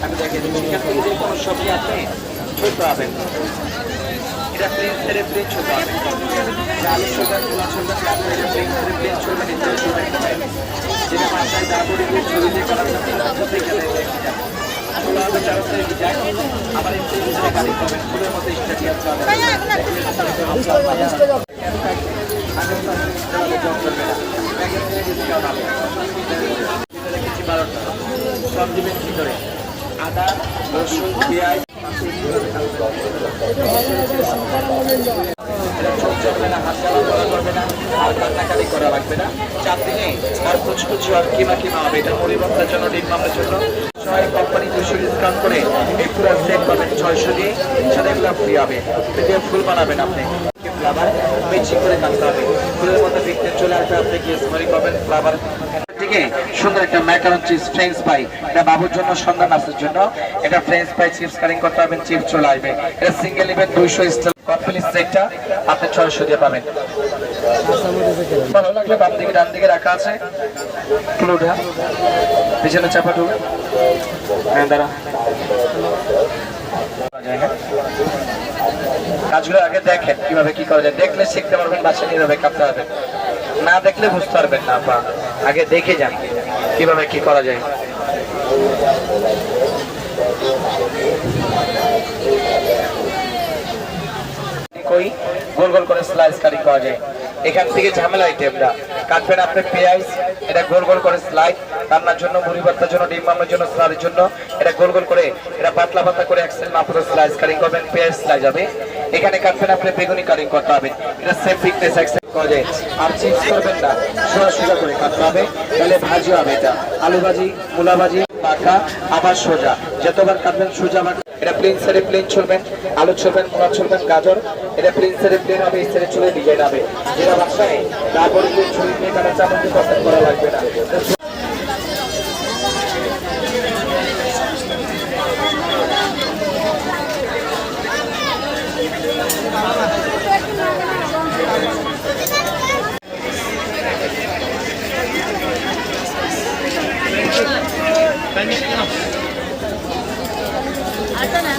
আপনি দেখেন সবজি আপনি ছোট পাবেন এটা প্লেন প্লেন ছোট পাবেন আলু সোজা তোলা সোজা আপনি এটা প্লেন ছেড়ে যেটা মাথায় আমার এই গাড়ি পাবেন ফুলের সব দিবেন ভিতরে আদা রসুন পেঁয়াজ চলবে না হাত চালা করা করবে না আর কান্নাকাটি করা লাগবে না চার দিনে আর কুচকুচু আর কিমা কিমা হবে এটা পরিবর্তনের জন্য ডিম মামলার জন্য ছয় কোম্পানি দুশো ডিসকাউন্ট করে এই ছয়শো দিয়ে সাথে ফ্রি হবে ফুল বানাবেন আপনি ফ্লাভার মিক্সিং করে কাটতে হবে ফুলের মধ্যে বিকতে চলে আসবে আপনি কি স্মারি পাবেন ফ্লাভার থেকে সুন্দর একটা ম্যাকারন চিপস ফ্রেঞ্চ ফ্রাই এটা বাবুর জন্য সন্ধ্যা নাচের জন্য। এটা ফ্রেঞ্চ ফ্রাই চিপস কাটিং করতে পারবেন চিপস চলে আসবে। এটা সিঙ্গেল নেবেন, দুইশো স্টাইল কটপিলি সেটটা? আপনি ছয়শো দিয়ে পাবেন। ভালো লাগলে, বাম দিকে, ডান দিকে রাখা আছে। উঠা পিছনে চাপা তুলো হ্যাঁ দাঁড়া। কাজগুলো আগে দেখেন কীভাবে কি করা যায়। দেখলে শিখতে পারবেন নিয়ে যাবে কাঁপতে পারবেন না দেখলে বুঝতে পারবেন না বা আগে দেখে যান কীভাবে কি করা যায়। কই গোল গোল করে স্লাইস কাটিং করা যায়। এখান থেকে ঝামেলা আইটেমটা কাটবেন আপনি পেঁয়াজ, এটা গোল গোল করে স্লাইড রান্নার জন্য, মুড়ি ভর্তার জন্য, ডিম মামের জন্য স্লাইডের জন্য। এটা গোল গোল করে, এটা পাতলা পাতলা করে এক সাইড মাত্র স্লাইস কাটিং করবেন, পেঁয়াজ স্লাইস হবে। এখানে কাটবেন আপনি বেগুনি কাটিং করতে হবে। এটা সেম ফিটনেস এক সাইড করা আর চিপস করবেন না সোজা সোজা করে কাটতে হবে। তাহলে ভাজি হবে এটা। আলু ভাজি, মূলা ভাজি, পাকা, আবার সোজা। যতবার কাটবেন সোজা এটা প্লেন সাইডে প্লেন চলবেন আলু চলবেন মূলা চলবেন গাজর। এটা প্লেন সাইডে প্লেন হবে, এই সাইডে চলে ডিজাইন হবে যেটা বাসায়, তারপরে ছুরি দিয়ে কাটা চামচ করা লাগবে না। あったな。